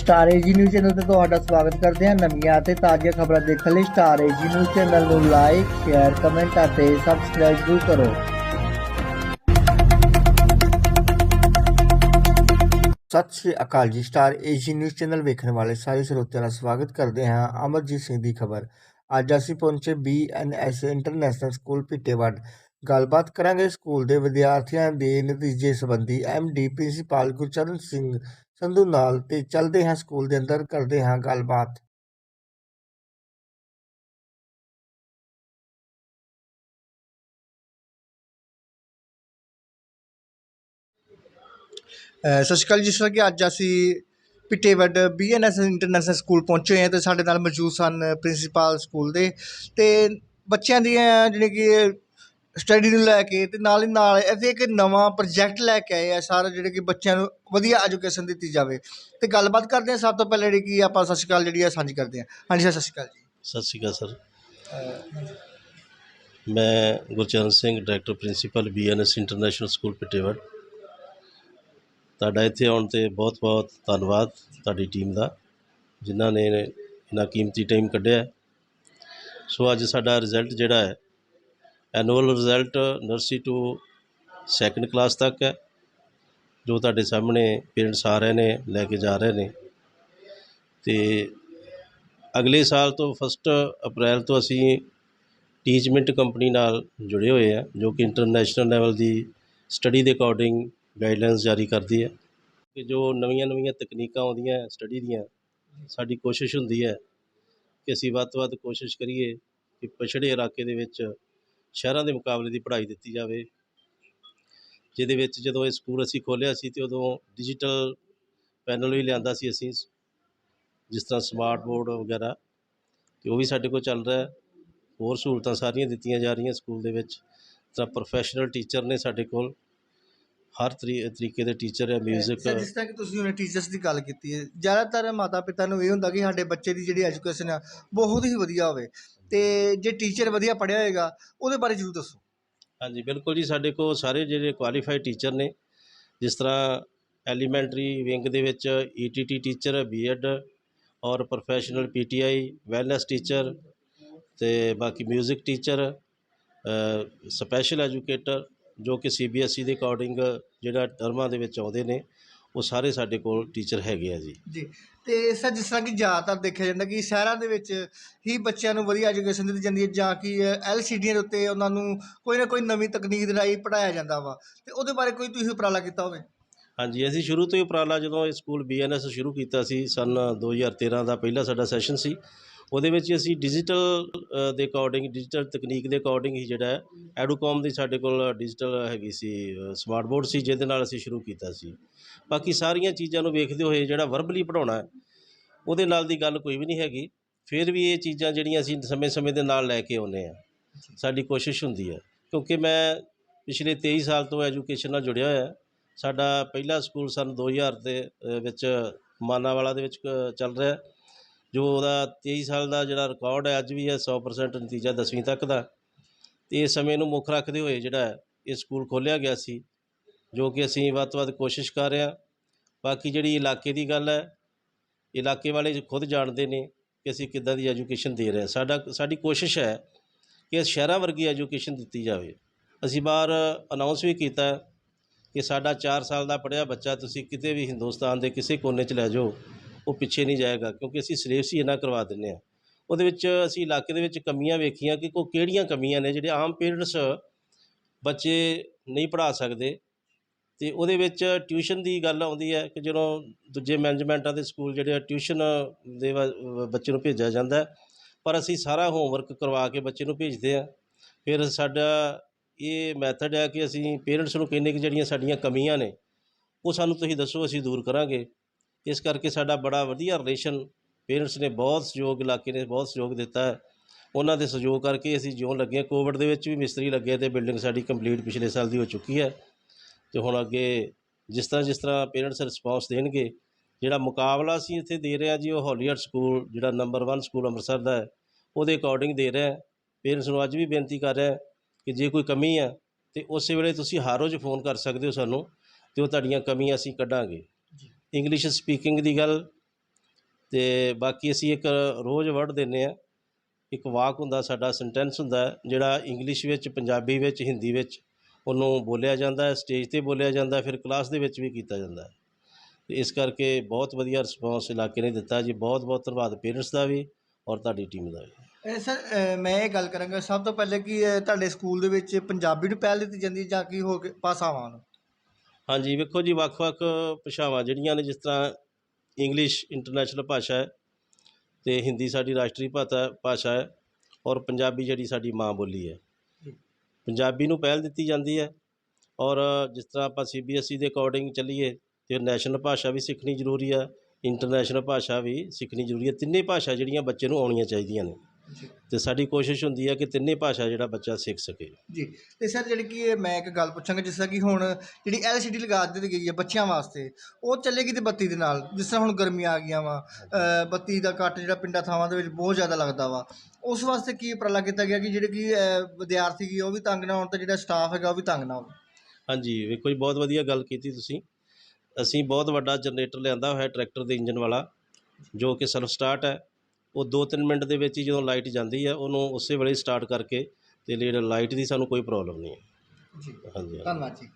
Star AG news channel ਤੇ ਤੁਹਾਡਾ ਸਵਾਗਤ ਕਰਦੇ ਹਾਂ ਨਵੀਆਂ ਅਤੇ ਤਾਜ਼ੀਆਂ ਖਬਰਾਂ ਦੇਖਣ ਲਈ ਸਟਾਰ ਏਜੀ ਨਿਊਜ਼ ਚੈਨਲ ਨੂੰ ਲਾਈਕ ਸ਼ੇਅਰ ਕਮੈਂਟ ਅਤੇ ਸਬਸਕ੍ਰਾਈਬ ਜ਼ਰੂਰ ਕਰੋ। ਸਤਿ ਸ਼੍ਰੀ ਅਕਾਲ ਜੀ ਸਟਾਰ ਏਜੀ ਨਿਊਜ਼ ਚੈਨਲ ਵੇਖਣ ਵਾਲੇ ਸਾਰੇ ਸਰੋਤਿਆਂ ਦਾ ਸਵਾਗਤ ਕਰਦੇ ਹਾਂ ਅਮਰਜੀਤ ਸਿੰਘ ਦੀ ਖਬਰ। ਅੱਜ ਅਸੀਂ ਪਹੁੰਚੇ ਬੀਐਨਐਸ ਇੰਟਰਨੈਸ਼ਨਲ ਸਕੂਲ ਪਿੱਟੇਵੱਡ ਗੱਲਬਾਤ ਕਰਾਂਗੇ ਸਕੂਲ ਦੇ ਵਿਦਿਆਰਥੀਆਂ ਦੇ ਨਤੀਜੇ ਸੰਬੰਧੀ ਐਮਡੀ ਪ੍ਰਿੰਸੀਪਲ ਗੁਰਚਰਨ ਸਿੰਘ ਸੰਧੂ ਨਾਲ ਤੇ ਚੱਲਦੇ ਹਾਂ ਸਕੂਲ ਦੇ ਅੰਦਰ ਕਰਦੇ ਹਾਂ ਗੱਲਬਾਤ। ਸਤਿ ਸ਼੍ਰੀ ਅਕਾਲ ਜੀ, ਜਿਸ ਤਰ੍ਹਾਂ ਕਿ ਅੱਜ ਅਸੀਂ ਪਿੱਟੇਵੱਡ ਬੀਐਨਐਸ ਇੰਟਰਨੈਸ਼ਨਲ ਸਕੂਲ ਪਹੁੰਚੇ ਹਾਂ ਤੇ ਸਾਡੇ ਨਾਲ ਮੌਜੂਦ ਸਨ ਪ੍ਰਿੰਸੀਪਲ ਸਕੂਲ ਦੇ ਤੇ ਬੱਚਿਆਂ ਦੀਆਂ ਜਿਹੜੇ ਕਿ ਸਟੱਡੀ ਨੂੰ ਲੈ ਕੇ ਤੇ ਨਾਲ ਹੀ ਨਾਲ ਅਸੀਂ ਇੱਕ ਨਵਾਂ ਪ੍ਰੋਜੈਕਟ ਲੈ ਕੇ ਆਏ ਆ ਸਾਰੇ ਜਿਹੜੇ ਕਿ ਬੱਚਿਆਂ ਨੂੰ ਵਧੀਆ ਐਜੂਕੇਸ਼ਨ ਦਿੱਤੀ ਜਾਵੇ। ਤੇ ਗੱਲਬਾਤ ਕਰਦੇ ਹਾਂ ਸਭ ਤੋਂ ਪਹਿਲਾਂ ਜਿਹੜੀ ਕਿ ਆਪਾਂ ਸਤਿ ਸ਼੍ਰੀ ਅਕਾਲ ਜਿਹੜੀ ਆ ਸਾਂਝੀ ਕਰਦੇ ਹਾਂ ਹਾਂਜੀ ਸਰ, ਸਤਿ ਸ਼੍ਰੀ ਅਕਾਲ ਜੀ। ਸਤਿ ਸ਼੍ਰੀ ਅਕਾਲ ਸਰ। ਮੈਂ Gurcharan Singh director principal BNS international school Pittewar ਤੁਹਾਡਾ ਇੱਥੇ ਆਉਣ ਤੇ ਬਹੁਤ-ਬਹੁਤ ਧੰਨਵਾਦ ਤੁਹਾਡੀ ਟੀਮ ਦਾ ਜਿਨ੍ਹਾਂ ਨੇ ਇੰਨਾ ਕੀਮਤੀ ਟਾਈਮ ਕੱਢਿਆ। ਸੋ ਅੱਜ ਸਾਡਾ ਰਿਜ਼ਲਟ ਜਿਹੜਾ ਹੈ annual result nursery to second class ਤੱਕ ਹੈ, ਜੋ ਤੁਹਾਡੇ ਸਾਹਮਣੇ ਪੇਰੈਂਟਸ ਆ ਰਹੇ ਨੇ, ਲੈ ਕੇ ਜਾ ਰਹੇ ਨੇ। ਤੇ ਅਗਲੇ ਸਾਲ ਤੋਂ 1 ਅਪ੍ਰੈਲ ਤੋਂ ਅਸੀਂ ਟੀਚਮੈਂਟ ਕੰਪਨੀ ਨਾਲ ਜੁੜੇ ਹੋਏ ਆ ਜੋ ਕਿ ਇੰਟਰਨੈਸ਼ਨਲ ਲੈਵਲ ਦੀ ਸਟੱਡੀ ਦੇ ਅਕੋਰਡਿੰਗ ਗਾਈਡਲਾਈਨਸ ਜਾਰੀ ਕਰਦੀ ਹੈ। ਕਿ ਜੋ ਨਵੀਆਂ ਨਵੀਆਂ ਤਕਨੀਕਾਂ ਆਉਂਦੀਆਂ ਸਟੱਡੀ ਦੀਆਂ, ਸਾਡੀ ਕੋਸ਼ਿਸ਼ ਹੁੰਦੀ ਹੈ ਕਿ ਅਸੀਂ ਵੱਧ ਤੋਂ ਵੱਧ ਕੋਸ਼ਿਸ਼ ਕਰੀਏ ਕਿ ਪਛੜੇ ਇਲਾਕੇ ਦੇ ਵਿੱਚ ਸ਼ਹਿਰਾਂ ਦੇ ਮੁਕਾਬਲੇ ਦੀ ਪੜ੍ਹਾਈ ਦਿੱਤੀ ਜਾਵੇ। ਜਿਹਦੇ ਵਿੱਚ ਜਦੋਂ ਇਹ ਸਕੂਲ ਅਸੀਂ ਖੋਲ੍ਹਿਆ ਸੀ ਤੇ ਉਦੋਂ ਡਿਜੀਟਲ ਪੈਨਲ ਵੀ ਲਿਆਂਦਾ ਸੀ ਅਸੀਂ, ਜਿਸ ਤਰ੍ਹਾਂ ਸਮਾਰਟ ਬੋਰਡ ਵਗੈਰਾ, ਤੇ ਉਹ ਵੀ ਸਾਡੇ ਕੋਲ ਚੱਲ ਰਿਹਾ ਹੋਰ ਸਹੂਲਤਾਂ ਸਾਰੀਆਂ ਦਿੱਤੀਆਂ ਜਾ ਰਹੀਆਂ ਸਕੂਲ ਦੇ ਵਿੱਚ। ਤਾਂ ਪ੍ਰੋਫੈਸ਼ਨਲ ਟੀਚਰ ਨੇ ਸਾਡੇ ਕੋਲ ਹਰ ਤਰੀ ਤਰੀਕੇ ਦੇ ਟੀਚਰ ਹੈ ਮਿਊਜ਼ਿਕ ਸਰ ਜਿਸ ਤਰ੍ਹਾਂ ਕਿ ਤੁਸੀਂ ਉਹਨੇ ਟੀਚਰਸ ਦੀ ਗੱਲ ਕੀਤੀ ਹੈ ਜ਼ਿਆਦਾਤਰ ਮਾਤਾ ਪਿਤਾ ਨੂੰ ਇਹ ਹੁੰਦਾ ਕਿ ਸਾਡੇ ਬੱਚੇ ਦੀ ਜਿਹੜੀ ਐਜੂਕੇਸ਼ਨ ਆ ਬਹੁਤ ਹੀ ਵਧੀਆ ਹੋਵੇ। ਤੇ ਜੇ ਟੀਚਰ ਵਧੀਆ ਪੜ੍ਹਿਆ ਹੋਏਗਾ ਉਹਦੇ ਬਾਰੇ ਜ਼ਰੂਰ ਦੱਸੋ। ਹਾਂਜੀ ਬਿਲਕੁਲ ਜੀ ਸਾਡੇ ਕੋਲ ਸਾਰੇ ਜਿਹੜੇ ਕੁਆਲੀਫਾਈਡ ਟੀਚਰ ਨੇ ਜਿਸ ਤਰ੍ਹਾਂ ਐਲੀਮੈਂਟਰੀ ਵਿੰਗ ਦੇ ਵਿੱਚ ਈਟੀਟੀ ਟੀਚਰ ਬੀਐਡ ਔਰ ਪ੍ਰੋਫੈਸ਼ਨਲ ਪੀਟੀਆਈ ਵੈਲਨੈਸ ਟੀਚਰ ਤੇ ਬਾਕੀ 뮤직 ਟੀਚਰ ਸਪੈਸ਼ਲ ਐਜੂਕੇਟਰ ਜੋ ਕਿ ਸੀਬੀਐਸਈ ਦੇ ਅਕੋਰਡਿੰਗ ਜਿਹੜਾ ਟਰਮਾਂ ਦੇ ਵਿੱਚ ਆਉਂਦੇ ਨੇ ਉਹ ਸਾਰੇ ਸਾਡੇ ਕੋਲ ਟੀਚਰ ਹੈਗੇ ਆ ਜੀ। ਜੀ ਤੇ ਸਰ ਜਿਸ ਤਰ੍ਹਾਂ ਕਿ ਜ਼ਿਆਦਾਤਰ ਦੇਖਿਆ ਜਾਂਦਾ ਕਿ ਸ਼ਹਿਰਾਂ ਦੇ ਵਿੱਚ ਹੀ ਬੱਚਿਆਂ ਨੂੰ ਵਧੀਆ ਐਜੂਕੇਸ਼ਨ ਦਿੱਤੀ ਜਾਂਦੀ ਹੈ ਜਾਂ ਕਿ ਐਲਸੀਡੀਆਂ ਦੇ ਉੱਤੇ ਉਹਨਾਂ ਨੂੰ ਕੋਈ ਨਾ ਕੋਈ ਨਵੀਂ ਤਕਨੀਕ ਦੇ ਰਾਹੀਂ ਪੜ੍ਹਾਇਆ ਜਾਂਦਾ ਵਾ। ਤੇ ਉਹਦੇ ਬਾਰੇ ਕੋਈ ਤੁਸੀਂ ਉਪਰਾਲਾ ਕੀਤਾ ਹੋਵੇ? ਹਾਂਜੀ ਅਸੀਂ ਸ਼ੁਰੂ ਤੋਂ ਹੀ ਉਪਰਾਲਾ ਜਦੋਂ ਇਹ ਸਕੂਲ ਬੀਐਨਐਸ ਸ਼ੁਰੂ ਕੀਤਾ ਸੀ ਸਨ 2013 ਦਾ ਪਹਿਲਾ ਸਾਡਾ ਸੈਸ਼ਨ ਸੀ ਉਹਦੇ ਵਿੱਚ ਅਸੀਂ ਡਿਜੀਟਲ ਦੇ ਅਕੋਰਡਿੰਗ ਡਿਜੀਟਲ ਤਕਨੀਕ ਦੇ ਅਕੋਰਡਿੰਗ ਹੀ ਜਿਹੜਾ ਹੈ ਦੀ ਸਾਡੇ ਕੋਲ ਡਿਜੀਟਲ ਹੈਗੀ ਸੀ ਸਮਾਰਟ ਬੋਰਡ ਸੀ, ਜਿਹਦੇ ਨਾਲ ਅਸੀਂ ਸ਼ੁਰੂ ਕੀਤਾ ਸੀ। ਬਾਕੀ ਸਾਰੀਆਂ ਚੀਜ਼ਾਂ ਨੂੰ ਵੇਖਦੇ ਹੋਏ ਜਿਹੜਾ ਵਰਬਲੀ ਪੜਾਉਣਾ ਉਹਦੇ ਨਾਲ ਦੀ ਗੱਲ ਕੋਈ ਵੀ ਨਹੀਂ ਹੈਗੀ। ਫਿਰ ਵੀ ਇਹ ਚੀਜ਼ਾਂ ਜਿਹੜੀਆਂ ਅਸੀਂ ਸਮੇਂ-ਸਮੇਂ ਦੇ ਨਾਲ ਲੈ ਕੇ ਆਉਂਦੇ ਆ ਸਾਡੀ ਕੋਸ਼ਿਸ਼ ਹੁੰਦੀ ਹੈ। ਕਿਉਂਕਿ ਮੈਂ ਪਿਛਲੇ 23 ਸਾਲ ਤੋਂ ਐਜੂਕੇਸ਼ਨ ਨਾਲ ਜੁੜਿਆ ਹੋਇਆ, ਸਾਡਾ ਪਹਿਲਾ ਸਕੂਲ ਸਨ 2000 ਦੇ ਵਿੱਚ ਮਾਨਾਵਾਲਾ ਦੇ ਵਿੱਚ ਕ- ਚੱਲ ਰਿਹਾ ਜੋ ਉਹਦਾ 23 ਸਾਲ ਦਾ ਜਿਹੜਾ ਰਿਕਾਰਡ ਹੈ, ਅੱਜ ਵੀ ਹੈ 100% ਨਤੀਜਾ 10ਵੀਂ ਤੱਕ ਦਾ। ਤੇ ਇਸ ਸਮੇਂ ਨੂੰ ਮੁੱਖ ਰੱਖਦੇ ਹੋਏ ਜਿਹੜਾ ਇਹ ਸਕੂਲ ਖੋਲ੍ਹਿਆ ਗਿਆ ਸੀ, ਜੋ ਕਿ ਅਸੀਂ ਵੱਧ ਤੋਂ ਵੱਧ ਕੋਸ਼ਿਸ਼ ਕਰ ਰਹੇ ਹਾਂ। ਬਾਕੀ ਜਿਹੜੀ ਇਲਾਕੇ ਦੀ ਗੱਲ ਹੈ, ਇਲਾਕੇ ਵਾਲੇ ਖੁਦ ਜਾਣਦੇ ਨੇ ਕਿ ਅਸੀਂ ਕਿੱਦਾਂ ਦੀ ਐਜੂਕੇਸ਼ਨ ਦੇ ਰਹੇ ਹਾਂ। ਸਾਡਾ, ਸਾਡੀ ਕੋਸ਼ਿਸ਼ ਹੈ ਕਿ ਸ਼ਹਿਰਾਂ ਵਰਗੀ ਐਜੂਕੇਸ਼ਨ ਦਿੱਤੀ ਜਾਵੇ। ਅਸੀਂ ਬਾਹਰ ਅਨਾਉਂਸ ਵੀ ਕੀਤਾ ਕਿ ਸਾਡਾ 4 ਸਾਲ ਦਾ ਪੜ੍ਹਿਆ ਬੱਚਾ ਤੁਸੀਂ ਕਿਤੇ ਵੀ ਹਿੰਦੁਸਤਾਨ ਦੇ ਕਿਸੇ ਕੋਨੇ 'ਚ ਲੈ ਜਾਓ। ਉਹ ਪਿੱਛੇ ਨਹੀਂ ਜਾਏਗਾ, ਕਿਉਂਕਿ ਅਸੀਂ ਸਿਲੇਬਸ ਹੀ ਇੰਨਾ ਕਰਵਾ ਦਿੰਦੇ ਹਾਂ। ਉਹਦੇ ਵਿੱਚ ਅਸੀਂ ਇਲਾਕੇ ਦੇ ਵਿੱਚ ਕਮੀਆਂ ਵੇਖੀਆਂ ਕਿ ਕੋ ਕਿਹੜੀਆਂ ਕਮੀਆਂ ਨੇ, ਜਿਹੜੇ ਆਮ ਪੇਰੈਂਟਸ ਬੱਚੇ ਨਹੀਂ ਪੜ੍ਹਾ ਸਕਦੇ। ਤੇ ਉਹਦੇ ਵਿੱਚ ਟਿਊਸ਼ਨ ਦੀ ਗੱਲ ਆਉਂਦੀ ਹੈ ਕਿ ਜਦੋਂ ਦੂਜੇ ਮੈਨੇਜਮੈਂਟਾਂ ਦੇ ਸਕੂਲ ਜਿਹੜੇ ਆ, ਟਿਊਸ਼ਨ ਦੇ ਬੱਚੇ ਨੂੰ ਭੇਜਿਆ ਜਾਂਦਾ ਪਰ ਅਸੀਂ ਸਾਰਾ ਹੋਮਵਰਕ ਕਰਵਾ ਕੇ ਬੱਚੇ ਨੂੰ ਭੇਜਦੇ ਆ ਫਿਰ ਸਾਡਾ ਇਹ ਮੈਥਡ ਹੈ ਕਿ ਅਸੀਂ ਪੇਰੈਂਟਸ ਨੂੰ ਕਹਿੰਦੇ ਕਿ ਜਿਹੜੀਆਂ ਸਾਡੀਆਂ ਕਮੀਆਂ ਨੇ, ਉਹ ਸਾਨੂੰ ਤੁਸੀਂ ਦੱਸੋ, ਅਸੀਂ ਦੂਰ ਕਰਾਂਗੇ। ਇਸ ਕਰਕੇ ਸਾਡਾ ਬੜਾ ਵਧੀਆ ਰਿਲੇਸ਼ਨ ਪੇਰੈਂਟਸ ਨੇ ਬਹੁਤ ਸਹਿਯੋਗ, ਇਲਾਕੇ ਨੇ ਬਹੁਤ ਸਹਿਯੋਗ ਦਿੱਤਾ ਹੈ। ਉਹਨਾਂ ਦੇ ਸਹਿਯੋਗ ਕਰਕੇ ਅਸੀਂ ਜਿਉਂ ਲੱਗੇ ਕੋਵਿਡ ਦੇ ਵਿੱਚ ਵੀ ਮਿਸਤਰੀ ਲੱਗੇ ਤੇ ਬਿਲਡਿੰਗ ਸਾਡੀ ਕੰਪਲੀਟ ਪਿਛਲੇ ਸਾਲ ਦੀ ਹੋ ਚੁੱਕੀ ਹੈ। ਤੇ ਹੁਣ ਅੱਗੇ ਜਿਸ ਤਰ੍ਹਾਂ ਜਿਸ ਤਰ੍ਹਾਂ ਪੇਰੈਂਟਸ ਰਿਸਪੌਂਸ ਦੇਣਗੇ, ਜਿਹੜਾ ਮੁਕਾਬਲਾ ਅਸੀਂ ਇੱਥੇ ਦੇ ਰਹੇ ਹਾਂ ਜੀ, ਉਹ ਹੌਲੀਅਰ ਸਕੂਲ ਜਿਹੜਾ ਨੰਬਰ 1 ਸਕੂਲ ਅੰਮ੍ਰਿਤਸਰ ਦਾ ਹੈ, ਉਹਦੇ ਅਕੋਰਡਿੰਗ ਦੇ ਰਿਹਾ ਪੇਰੈਂਟਸ ਨੂੰ ਅੱਜ ਵੀ ਬੇਨਤੀ ਕਰ ਰਿਹਾ ਕਿ ਜੇ ਕੋਈ ਕਮੀ ਹੈ, ਤੇ ਉਸੇ ਵੇਲੇ ਤੁਸੀਂ ਹਰ ਰੋਜ਼ ਫੋਨ ਕਰ ਸਕਦੇ ਹੋ ਸਾਨੂੰ, ਤੇ ਉਹ ਤੁਹਾਡੀਆਂ ਕਮੀਆਂ ਅਸੀਂ ਕੱਢਾਂਗੇ। ਇੰਗਲਿਸ਼ ਸਪੀਕਿੰਗ ਦੀ ਗੱਲ ਅਤੇ ਬਾਕੀ ਅਸੀਂ ਇੱਕ ਰੋਜ਼ ਵਰਡ ਦਿੰਦੇ ਹਾਂ, ਇੱਕ ਵਾਕ ਹੁੰਦਾ, ਸਾਡਾ ਸੈਂਟੈਂਸ ਹੁੰਦਾ, ਜਿਹੜਾ ਇੰਗਲਿਸ਼ ਵਿੱਚ, ਪੰਜਾਬੀ ਵਿੱਚ, ਹਿੰਦੀ ਵਿੱਚ ਉਹਨੂੰ ਬੋਲਿਆ ਜਾਂਦਾ ਹੈ ਸਟੇਜ ਤੇ ਬੋਲਿਆ ਜਾਂਦਾ ਫਿਰ ਕਲਾਸ ਦੇ ਵਿੱਚ ਵੀ ਕੀਤਾ ਜਾਂਦਾ ਹੈ। ਇਸ ਕਰਕੇ ਬਹੁਤ ਵਧੀਆ ਰਿਸਪੌਂਸ ਇਲਾਕੇ ਨੇ ਦਿੱਤਾ ਜੀ, ਬਹੁਤ ਬਹੁਤ ਧੰਨਵਾਦ ਪੇਰੈਂਟਸ ਦਾ ਵੀ ਔਰ ਤੁਹਾਡੀ ਟੀਮ ਦਾ ਵੀ। ਸਰ ਮੈਂ ਇਹ ਗੱਲ ਕਰਾਂਗਾ, ਸਭ ਤੋਂ ਪਹਿਲੇ ਕਿ ਤੁਹਾਡੇ ਸਕੂਲ ਦੇ ਵਿੱਚ ਪੰਜਾਬੀ ਨੂੰ ਪਹਿਲ ਦਿੱਤੀ ਜਾਂਦੀ ਜਾਂ ਕਿ ਹੋਰ ਕਿ- ਭਾਸ਼ਾਵਾਂ ਨੂੰ? ਹਾਂਜੀ ਵੇਖੋ ਜੀ ਵੱਖ-ਵੱਖ ਭਾਸ਼ਾਵਾਂ ਜਿਹੜੀਆਂ ਨੇ ਜਿਸ ਤਰ੍ਹਾਂ ਇੰਗਲਿਸ਼ ਇੰਟਰਨੈਸ਼ਨਲ ਭਾਸ਼ਾ ਹੈ ਤੇ ਹਿੰਦੀ ਸਾਡੀ ਰਾਸ਼ਟਰੀ ਭਾਸ਼ਾ ਭਾਸ਼ਾ ਹੈ ਔਰ ਪੰਜਾਬੀ ਜਿਹੜੀ ਸਾਡੀ ਮਾਂ ਬੋਲੀ ਹੈ। ਪੰਜਾਬੀ ਨੂੰ ਪਹਿਲ ਦਿੱਤੀ ਜਾਂਦੀ ਹੈ ਔਰ ਜਿਸ ਤਰ੍ਹਾਂ ਆਪਾਂ ਸੀਬੀਐਸਈ ਦੇ ਅਕੋਰਡਿੰਗ ਚੱਲੀਏ ਤੇ ਨੈਸ਼ਨਲ ਭਾਸ਼ਾ ਵੀ ਸਿੱਖਣੀ ਜ਼ਰੂਰੀ ਹੈ ਇੰਟਰਨੈਸ਼ਨਲ ਭਾਸ਼ਾ ਵੀ ਸਿੱਖਣੀ ਜ਼ਰੂਰੀ ਹੈ ਤਿੰਨੇ ਭਾਸ਼ਾ ਜਿਹੜੀਆਂ ਬੱਚੇ ਨੂੰ ਆਉਣੀਆਂ ਚਾਹੀਦੀਆਂ ਨੇ ਜੀ। ਤੇ ਸਾਡੀ ਕੋਸ਼ਿਸ਼ ਹੁੰਦੀ ਹੈ ਕਿ ਤਿੰਨੇ ਭਾਸ਼ਾ ਜਿਹੜਾ ਬੱਚਾ ਸਿੱਖ ਸਕੇ। ਜੀ। ਤੇ ਸਰ ਜਿਹੜੀ ਕਿ ਇਹ ਮੈਂ ਇੱਕ ਗੱਲ ਪੁੱਛਾਂਗਾ ਜਿਸ ਤਰ੍ਹਾਂ ਕਿ ਹੁਣ ਜਿਹੜੀ ਐਲਸੀਡੀ ਲਗਾ ਦਿੱਤੀ ਗਈ ਹੈ ਬੱਚਿਆਂ ਵਾਸਤੇ ਉਹ ਚੱਲੇਗੀ ਤੇ ਬੱਤੀ ਦੇ ਨਾਲ ਜਿਸ ਤਰ੍ਹਾਂ ਹੁਣ ਗਰਮੀਆਂ ਆ ਗਈਆਂ ਵਾ ਬੱਤੀ ਦਾ ਕੱਟ ਜਿਹੜਾ ਪਿੰਡਾਂ ਥਾਵਾਂ ਦੇ ਵਿੱਚ ਬਹੁਤ ਜ਼ਿਆਦਾ ਲੱਗਦਾ ਵਾ ਉਸ ਵਾਸਤੇ ਕੀ ਉਪਰਾਲਾ ਕੀਤਾ ਗਿਆ ਕਿ ਜਿਹੜੇ ਕਿ ਵਿਦਿਆਰਥੀ ਕੀ ਉਹ ਵੀ ਤੰਗ ਨਾ ਹੋਣ ਤੇ ਜਿਹੜਾ ਸਟਾਫ ਹੈਗਾ ਉਹ ਵੀ ਤੰਗ ਨਾ ਹੋਵੇ ਹਾਂਜੀ ਵੇਖੋ ਜੀ ਬਹੁਤ ਵਧੀਆ ਗੱਲ ਕੀਤੀ ਤੁਸੀਂ। ਅਸੀਂ ਬਹੁਤ ਵੱਡਾ ਜਨਰੇਟਰ ਲਿਆਂਦਾ ਹੋਇਆ ਟਰੈਕਟਰ ਦੇ ਇੰਜਨ ਵਾਲਾ ਜੋ ਕਿ ਸੈਲਫ ਸਟਾਰਟ ਹੈ। ਉਹ 2-3 ਮਿੰਟ ਦੇ ਵਿੱਚ ਹੀ ਜਦੋਂ ਲਾਈਟ ਜਾਂਦੀ ਹੈ ਉਹਨੂੰ ਉਸੇ ਵੇਲੇ ਸਟਾਰਟ ਕਰਕੇ ਤੇ ਜਿਹੜਾ ਲਾਈਟ ਦੀ ਸਾਨੂੰ ਕੋਈ ਪ੍ਰੋਬਲਮ ਨਹੀਂ ਹੈ। ਜੀ। ਹਾਂਜੀ ਧੰਨਵਾਦ ਜੀ.